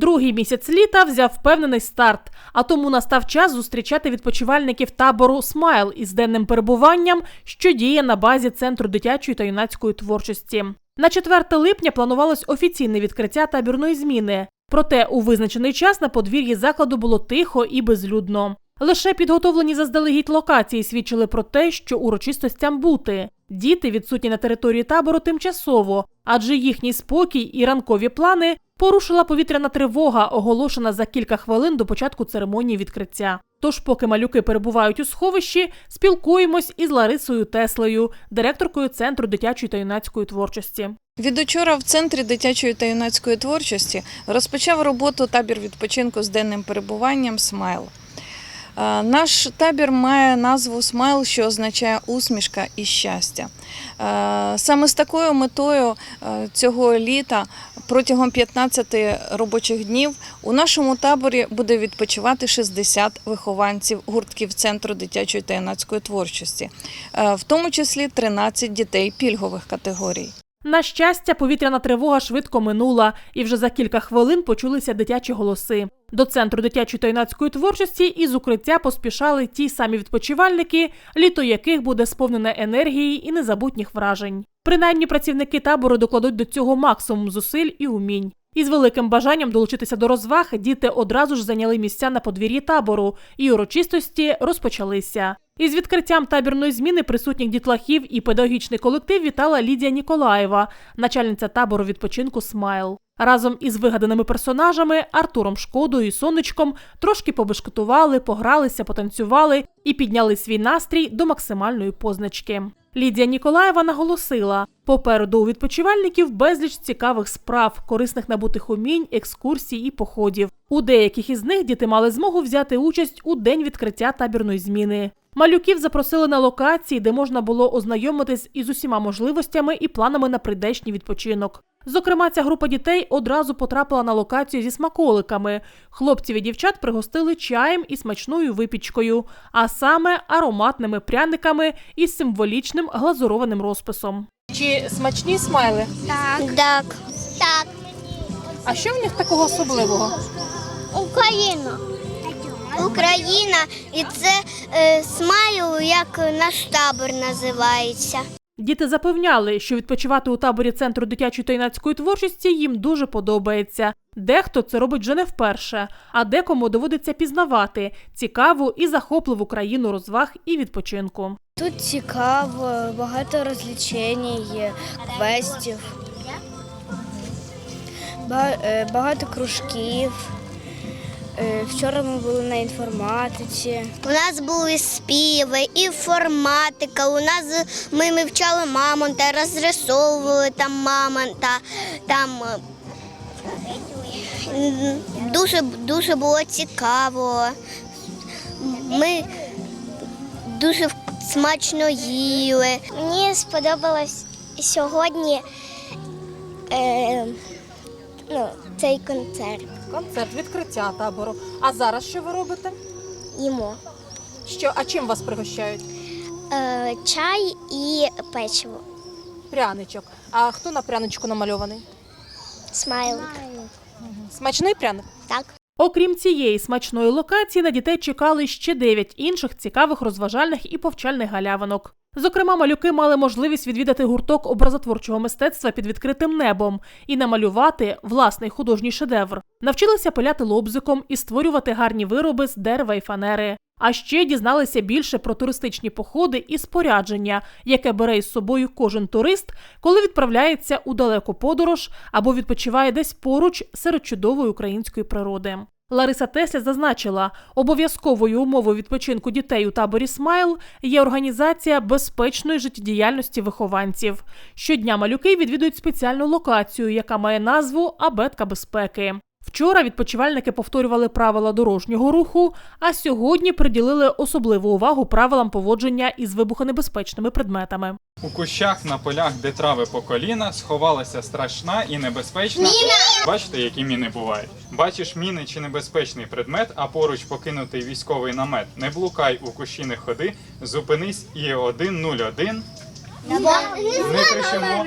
Другий місяць літа взяв впевнений старт, а тому настав час зустрічати відпочивальників табору Смайл із денним перебуванням, що діє на базі центру дитячої та юнацької творчості. На 4 липня планувалось офіційне відкриття табірної зміни. Проте у визначений час на подвір'ї закладу було тихо і безлюдно. Лише підготовлені заздалегідь локації свідчили про те, що урочистостям бути. Діти відсутні на території табору тимчасово, адже їхній спокій і ранкові плани порушила повітряна тривога, оголошена за кілька хвилин до початку церемонії відкриття. Тож, поки малюки перебувають у сховищі, спілкуємось із Ларисою Теслею, директоркою центру дитячої та юнацької творчості. Від учора в центрі дитячої та юнацької творчості розпочав роботу табір відпочинку з денним перебуванням Смайл. Наш табір має назву Смайл, що означає усмішка і щастя. Саме з такою метою цього літа протягом 15 робочих днів у нашому таборі буде відпочивати 60 вихованців гуртків центру дитячої та юнацької творчості, в тому числі 13 дітей пільгових категорій. На щастя, повітряна тривога швидко минула, і вже за кілька хвилин почулися дитячі голоси. До центру дитячої та юнацької творчості із укриття поспішали ті самі відпочивальники, літо яких буде сповнене енергії і незабутніх вражень. Принаймні працівники табору докладуть до цього максимум зусиль і умінь. Із великим бажанням долучитися до розваг діти одразу ж зайняли місця на подвір'ї табору, і урочистості розпочалися. Із відкриттям табірної зміни присутніх дітлахів і педагогічний колектив вітала Лідія Ніколаєва, начальниця табору відпочинку Смайл. Разом із вигаданими персонажами Артуром Шкодою і Сонечком трошки побешкетували, погралися, потанцювали і підняли свій настрій до максимальної позначки. Лідія Ніколаєва наголосила: попереду у відпочивальників безліч цікавих справ, корисних набутих умінь, екскурсій і походів. У деяких із них діти мали змогу взяти участь у день відкриття табірної зміни. Малюків запросили на локації, де можна було ознайомитись із усіма можливостями і планами на прийдешній відпочинок. Зокрема, ця група дітей одразу потрапила на локацію зі смаколиками. Хлопців і дівчат пригостили чаєм і смачною випічкою, а саме ароматними пряниками із символічним глазурованим розписом. Чи смачні смайли? Так. Так. Так. А що в них такого особливого? Україна. Україна і це е, смайл, як наш табор називається. Діти запевняли, що відпочивати у таборі центру дитячої та юнацької творчості їм дуже подобається. Дехто це робить вже не вперше, а декому доводиться пізнавати цікаву і захопливу країну розваг і відпочинку. Тут цікаво, багато розвлечень, квестів, ба- е, багато кружків. Е, Вчора ми були на інформатиці. У нас були співи, інформатика. У нас ми вивчали мамонта, розрисовували там мамонта. Там дуже, дуже було цікаво. Ми дуже смачно їли. Мені сподобалось сьогодні е, ну, цей концерт. Концерт відкриття табору. А зараз що ви робите? Їмо. Що, а чим вас пригощають? Е, чай і печиво. Пряничок. А хто на пряничку намальований? Смайлик. Смачний пряник? Так. Окрім цієї смачної локації, на дітей чекали ще дев'ять інших цікавих розважальних і повчальних галявинок. Зокрема, малюки мали можливість відвідати гурток образотворчого мистецтва під відкритим небом і намалювати власний художній шедевр. Навчилися пиляти лобзиком і створювати гарні вироби з дерева і фанери. А ще дізналися більше про туристичні походи і спорядження, яке бере із собою кожен турист, коли відправляється у далеку подорож або відпочиває десь поруч серед чудової української природи. Лариса Тесля зазначила, обов'язковою умовою відпочинку дітей у таборі Смайл є організація безпечної життєдіяльності вихованців. Щодня малюки відвідують спеціальну локацію, яка має назву Абетка безпеки. Вчора відпочивальники повторювали правила дорожнього руху, а сьогодні приділили особливу увагу правилам поводження із вибухонебезпечними предметами. У кущах на полях, де трави по коліна, сховалася страшна і небезпечна. Бачите, які міни бувають. Бачиш міни чи небезпечний предмет, а поруч покинутий військовий намет. Не блукай у кущі не ходи, зупинись і 101. Не кричимо.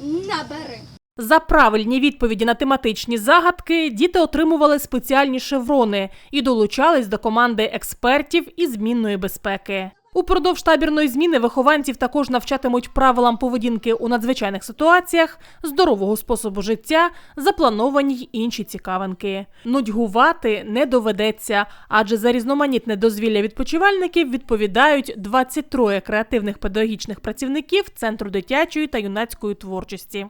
Набери. За правильні відповіді на тематичні загадки діти отримували спеціальні шеврони і долучались до команди експертів із змінної безпеки. Упродовж табірної зміни вихованців також навчатимуть правилам поведінки у надзвичайних ситуаціях, здорового способу життя, заплановані й інші цікавинки. Нудьгувати не доведеться, адже за різноманітне дозвілля відпочивальників відповідають 23 креативних педагогічних працівників Центру дитячої та юнацької творчості.